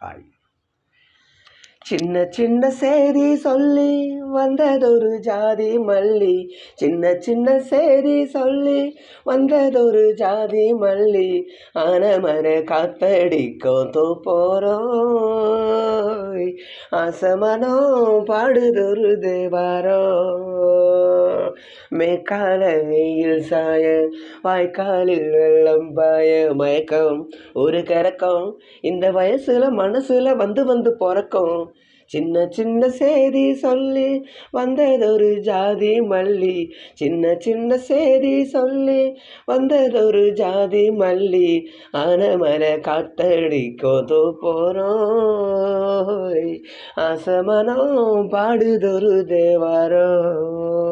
Hi சின்ன சின்ன சேரி சொல்லி வந்ததொரு ஜாதி மல்லி. சின்ன சின்ன சேரி சொல்லி வந்ததொரு ஜாதி மல்லி. ஆனமர காத்தடிக்கும் தோ போறோம் ஆசமனோ பாடுதொரு தேவாரோ மேற்கால வெயில் சாய வாய்க்காலில் வெள்ளம் பாய மயக்கம். ஒரு கறக்கம் இந்த வயசுல மனசுல வந்து வந்து பிறக்கும். சின்ன சின்ன சேதி சொல்லி வந்ததொரு ஜாதி மல்லி. சின்ன சின்ன சேதி சொல்லி வந்ததொரு ஜாதி மல்லி. ஆனமர காத்தடிக்கோதோ போறோம் ஆசமனம் பாடுதொரு தேவாரோ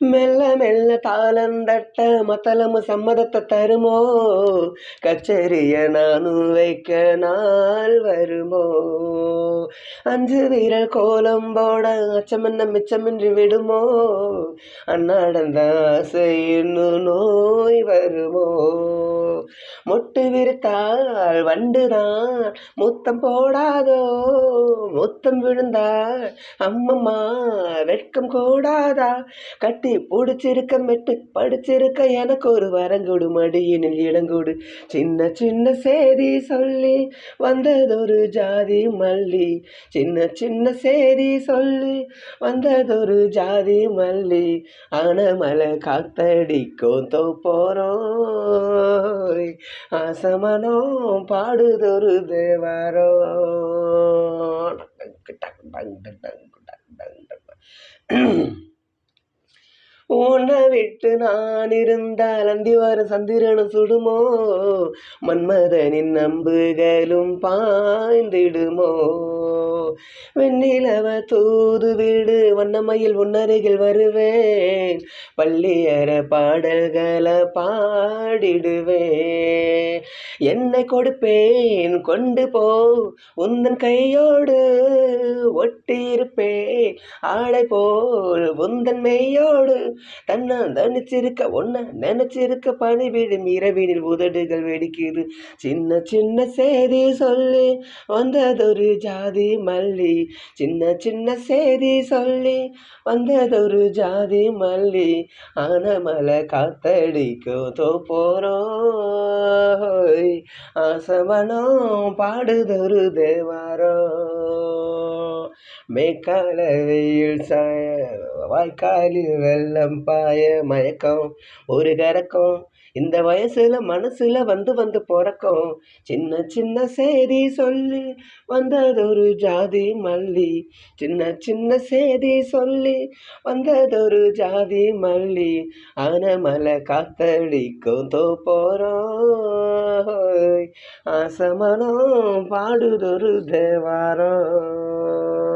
மெல்ல மெல்ல தாளந்தட்ட மத்தளமு சம்மதத்தை தருமோ? கச்சேரிய நானும் வைக்க நாள் வருமோ? அஞ்சு வீரர் கோலம் போட அச்சமென்ன மிச்சமின்றி விடுமோ? அன்னாடந்த ஆசை இன்னும் நோய் வருமோ? மொட்டு விரித்தால் வண்டுதான் முத்தம் போடாதோ? முத்தம் விழுந்தால் அம்மம்மா வெட்கம் கூடாதா? கட்டி பிடிச்சிருக்க மெட்டு படிச்சிருக்க எனக்கு ஒரு வரங்கொடு மடியினில் இளங்கொடு சின்ன சின்ன சேதி சொல்லி வந்ததொரு ஜாதி மல்லி. சின்ன சின்ன சேரி சொல்லி வந்ததொரு ஜாதி மல்லி ஆனமலை காத்தடிக்கும் தோ ஆசமனோ பாடுதொரு தேவாரோ. உன்னை விட்டு நான் இருந்தால் அந்தி வர சந்திரனும் சுடுமோ? மன்மதனின் நம்புகளும் பாய்ந்திடுமோ? வெண்ணிலவ தூது வீடு வண்ணமையில் உன்னருகில் வருவேன். பள்ளியற பாடல்களை பாடிடுவேன். என்னை கொடுப்பேன் கொண்டு போ. உந்தன் கையோடு ஒட்டியிருப்பேன் ஆடை போல் உந்தன் மெய்யோடு தன்னை தனிச்சிருக்க ஒன்ன நினைச்சிருக்க பணி விடும் இரவினில் உதடுகள் வெடிக்குது. சின்ன சின்ன செய்தி சொல்லி வந்ததொரு ஜாதி மல்லி. சின்ன சின்ன செய்தி சொல்லி வந்ததொரு ஜாதி மல்லி. ஆனமலை காத்தடிக்கும் தோ போறோம் ஆசமனம் பாடுதொரு தேவாரோ? மேற்கால வெயில் சாய வாய்க்காலில் வெள்ளம் பாய மயக்கம் ஒரு கறக்கம் இந்த வயசுல மனசுல வந்து வந்து பிறக்கும். சின்ன சின்ன சேதி சொல்லி வந்ததொரு ஜாதி மல்லி. சின்ன சின்ன சேதி சொல்லி வந்ததொரு ஜாதி மல்லி. ஆனமலை காத்தடிக்கும் தோ போறோம் ஆசமனம் பாடுதொரு தேவாரம்.